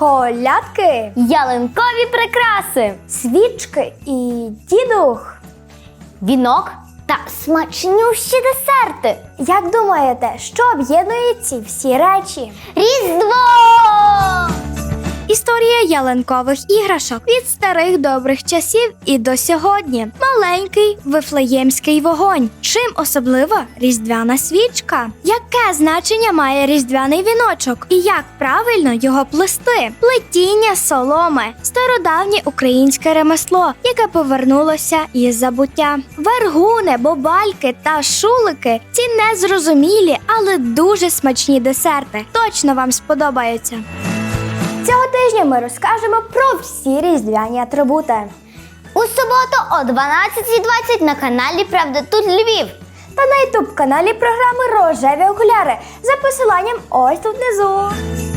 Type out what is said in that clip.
колядки, ялинкові прикраси, свічки і дідух. вінок та смачнющі десерти. Як думаєте, що об'єднує ці всі речі? Різдво! Ялинкових іграшок від старих добрих часів і до сьогодні. Маленький вифлеємський вогонь. Чим особлива різдвяна свічка? Яке значення має різдвяний віночок? І як правильно його плести? Плетіння соломи стародавнє українське ремесло, яке повернулося із забуття. Вергуни, бобальки та шулики ці незрозумілі, але дуже смачні десерти. Точно вам сподобаються. Цього тижня ми розкажемо про всі різдвяні атрибути. У суботу о 12.20 на каналі Правда тут Львів. Та на ютуб каналі програми Рожеві окуляри за посиланням ось тут внизу.